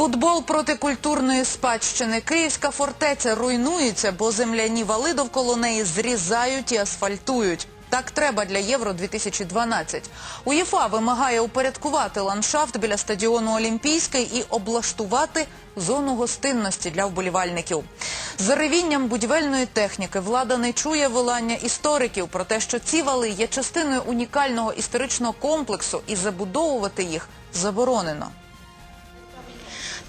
Футбол проти культурної спадщини. Київська фортеця руйнується, бо земляні вали довкола неї зрізають і асфальтують. Так треба для Євро-2012. УЄФА вимагає упорядкувати ландшафт біля стадіону Олімпійський і облаштувати зону гостинності для вболівальників. За ревінням будівельної техніки влада не чує волання істориків про те, що ці вали є частиною унікального історичного комплексу і забудовувати їх заборонено.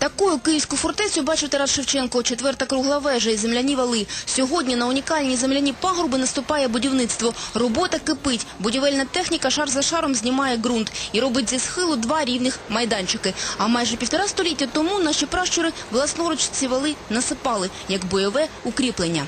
Такою київську фортецю бачив Тарас Шевченко. Четверта кругла вежа і земляні вали. Сьогодні на унікальні земляні пагорби наступає будівництво. Робота кипить. Будівельна техніка шар за шаром знімає ґрунт і робить зі схилу два рівних майданчики. А майже півтора століття тому наші пращури власноруч ці вали насипали, як бойове укріплення.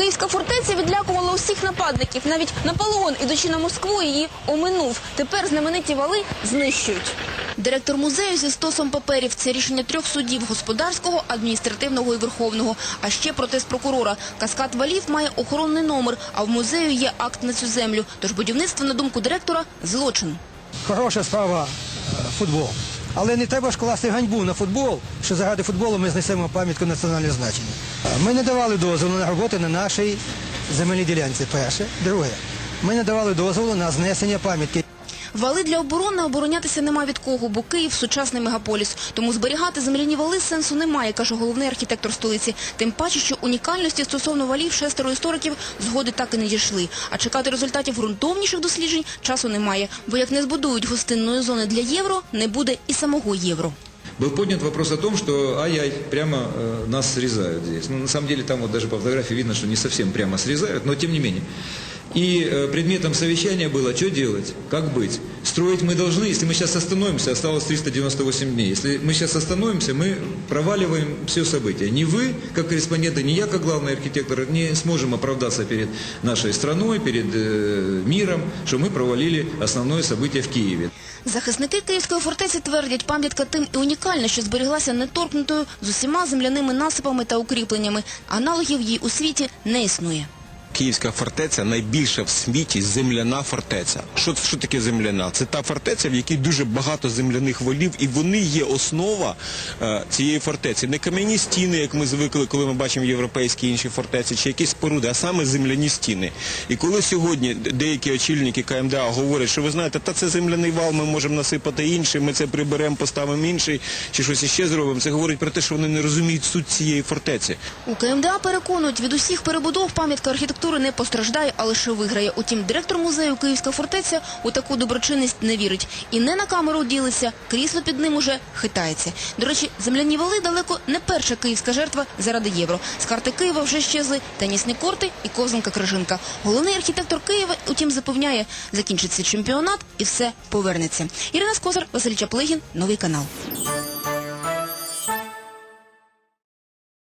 Київська фортеця відлякувала усіх нападників. Навіть Наполеон, ідучи на Москву, її оминув. Тепер знамениті вали знищують. Директор музею зі стосом паперів. Це рішення трьох судів – господарського, адміністративного і верховного. А ще протест прокурора. Каскад валів має охоронний номер, а в музею є акт на цю землю. Тож будівництво, на думку директора, злочин. Хороша справа е, футбол. Але не треба ж класти ганьбу на футбол, що заради футболу ми знесемо пам'ятку національного значення. Ми не давали дозволу на роботи на нашій земельній ділянці. Перше. Друге, ми не давали дозволу на знесення пам'ятки. Вали для оборони оборонятися нема від кого, бо Київ – сучасний мегаполіс. Тому зберігати земляні вали сенсу немає, каже головний архітектор столиці. Тим паче, що унікальності стосовно валів шестеро істориків згоди так і не дійшли. А чекати результатів ґрунтовніших досліджень часу немає. Бо як не збудують гостинної зони для євро, не буде і самого євро. Был поднят вопрос о том, что ай-яй, прямо э, нас срезают здесь. Ну, на самом деле, там вот даже по фотографии видно, что не совсем прямо срезают, но тем не менее. И э, предметом совещания было, что делать, как быть. Строить мы должны, если мы сейчас остановимся, осталось 398 дней. Если мы сейчас остановимся, мы проваливаем все события. Ни вы, как корреспонденты, ни я, как главный архитектор, не сможем оправдаться перед нашей страной, перед э, миром, что мы провалили основное событие в Киеве. Захисники Київської фортеці твердять, пам'ятка тим і унікальна, що зберіглася неторкнутою з усіма земляними насипами та укріпленнями. Аналогів їй у світі не існує. Київська фортеця найбільша в світі земляна фортеця. Що, що таке земляна? Це та фортеця, в якій дуже багато земляних волів, і вони є основа е, цієї фортеці. Не кам'яні стіни, як ми звикли, коли ми бачимо європейські інші фортеці, чи якісь споруди, а саме земляні стіни. І коли сьогодні деякі очільники КМДА говорять, що ви знаєте, та це земляний вал, ми можемо насипати інший, ми це приберемо, поставимо інший, чи щось іще зробимо, це говорить про те, що вони не розуміють суть цієї фортеці. У КМДА переконують, від усіх перебудов пам'ятка архітектури не постраждає, а лише виграє. Утім, директор музею Київська фортеця у таку доброчинність не вірить. І не на камеру ділиться, крісло під ним уже хитається. До речі, земляні вали далеко не перша київська жертва заради євро. З карти Києва вже щезли тенісні корти і ковзанка-крижинка. Головний архітектор Києва, утім, запевняє, закінчиться чемпіонат і все повернеться. Ірина Скозар, Василь Чаплигін, Новий канал.